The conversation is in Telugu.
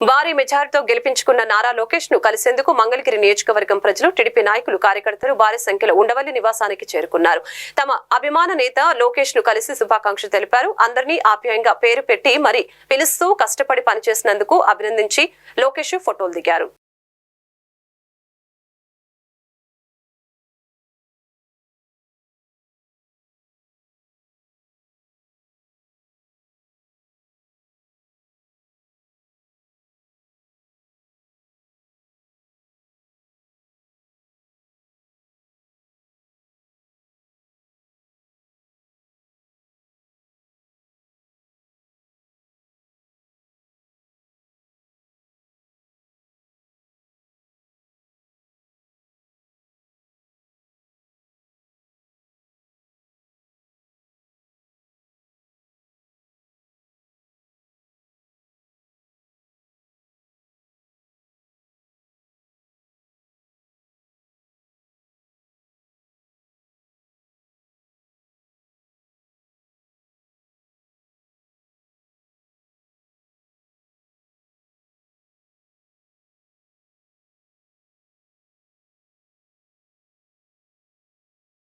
భారీ మెజారిటీతో గెలిపించుకున్న నారా లోకేష్ను కలిసేందుకు మంగళగిరి నియోజకవర్గం ప్రజలు టీడీపీ నాయకులు కార్యకర్తలు భారీ సంఖ్యలో ఉండవల్లి నివాసానికి చేరుకున్నారు. తమ అభిమాన నేత లోకేష్ను కలిసి శుభాకాంక్షలు తెలిపారు. అందరినీ ఆప్యాయంగా పేరు పెట్టి మరి పిలుస్తూ కష్టపడి పనిచేసినందుకు అభినందించి లోకేష్ ఫోటోలు దిగారు.